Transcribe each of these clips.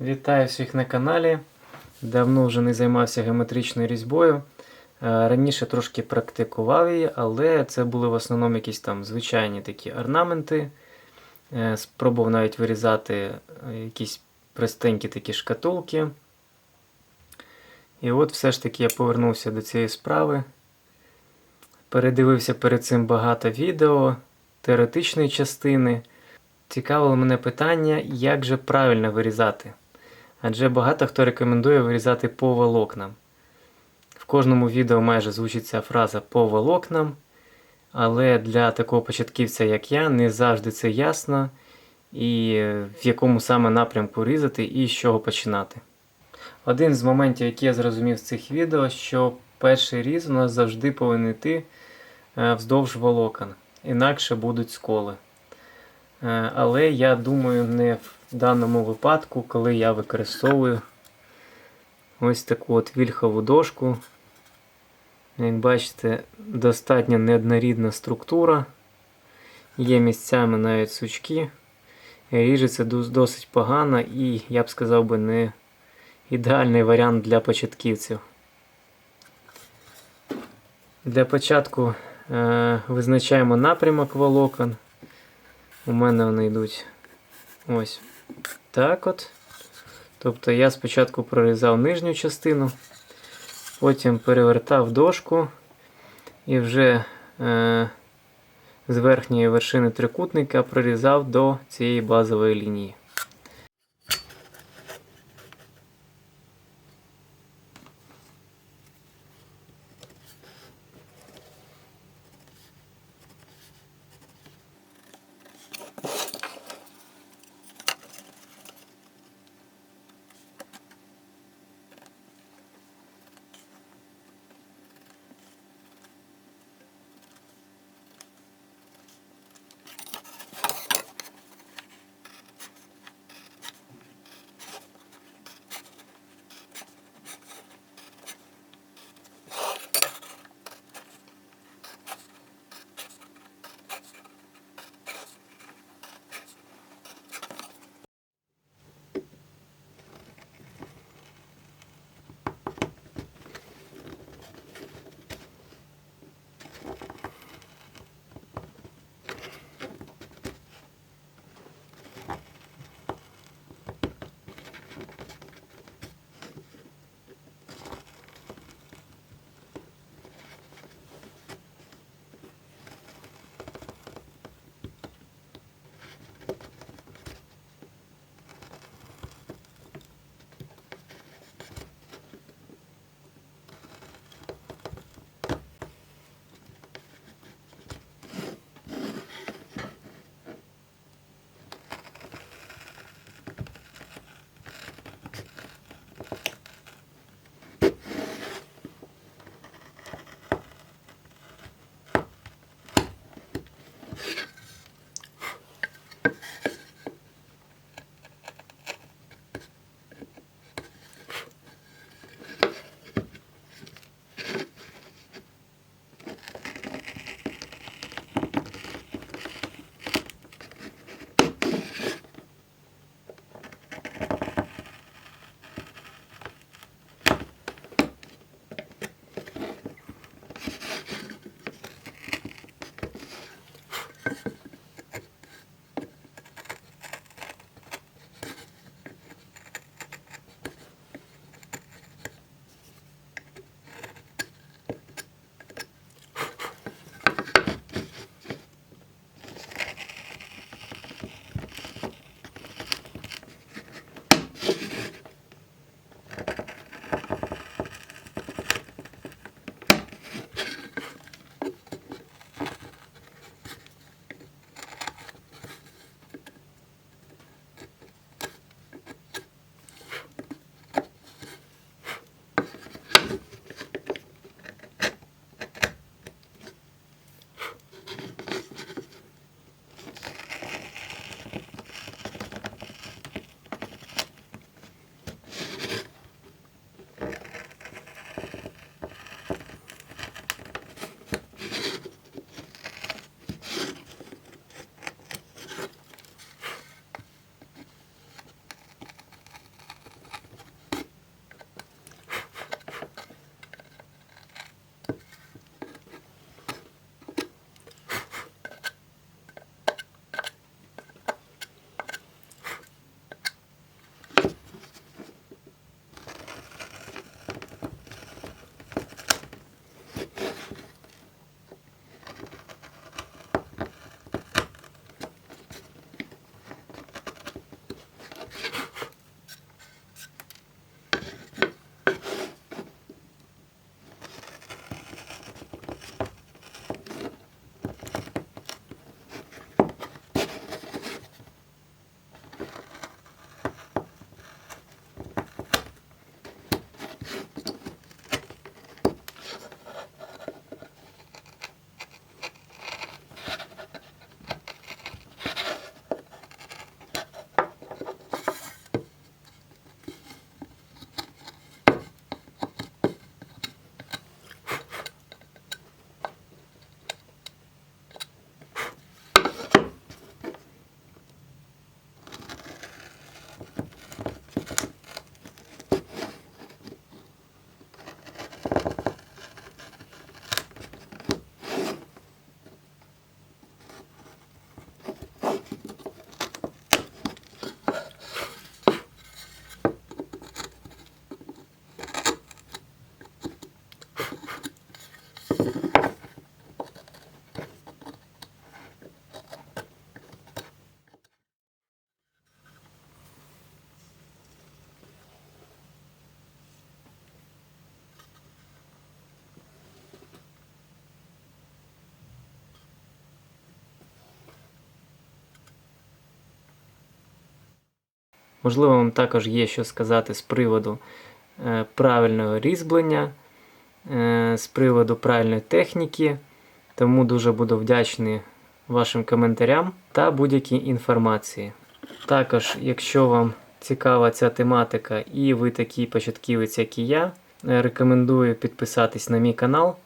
Вітаю всіх на каналі. Давно вже не займався геометричною різьбою. Е, Раніше трошки практикував її, але це були в основному якісь там звичайні такі орнаменти. Е, Спробував навіть вирізати е, якісь простенькі такі шкатулки. І от все ж таки я повернувся до цієї справи. Передивився перед цим багато відео, теоретичної частини. Цікавило мене питання, як же правильно вирізати. Адже багато хто рекомендує вирізати по волокнам. В кожному відео майже звучить ця фраза по волокнам, але для такого початківця, як я, не завжди це ясно, і е, в якому саме напрямку різати і з чого починати. Один з моментів, який я зрозумів з цих відео, що перший різ у нас завжди повинен йти е, вздовж волокон, інакше будуть сколи. Е, Але я думаю, не в даному випадку, коли я використовую ось таку от вільхову дошку. Як бачите, достатньо неоднорідна структура. Є місцями навіть сучки. Ріжеться досить погано і, я б сказав би, не ідеальний варіант для початківців. Для початку е, визначаємо напрямок волокон. У мене вони йдуть ось так от. Тобто я спочатку прорізав нижню частину, потім перевертав дошку і вже е, з верхньої вершини трикутника прорізав до цієї базової лінії. Можливо, вам також є що сказати з приводу е, правильного різьблення, е, з приводу правильної техніки. Тому дуже буду вдячний вашим коментарям та будь-якій інформації. Також, якщо вам цікава ця тематика і ви такий початківець, як і я, е, рекомендую підписатись на мій канал.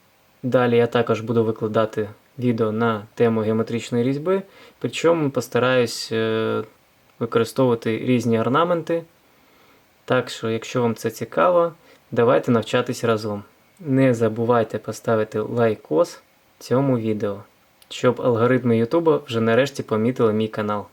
Далі я також буду викладати відео на тему геометричної різьби, причому постараюсь використовувати різні орнаменти. Так що, якщо вам це цікаво, давайте навчатись разом. Не забувайте поставити лайкос цьому відео, щоб алгоритми Ютуба вже нарешті помітили мій канал.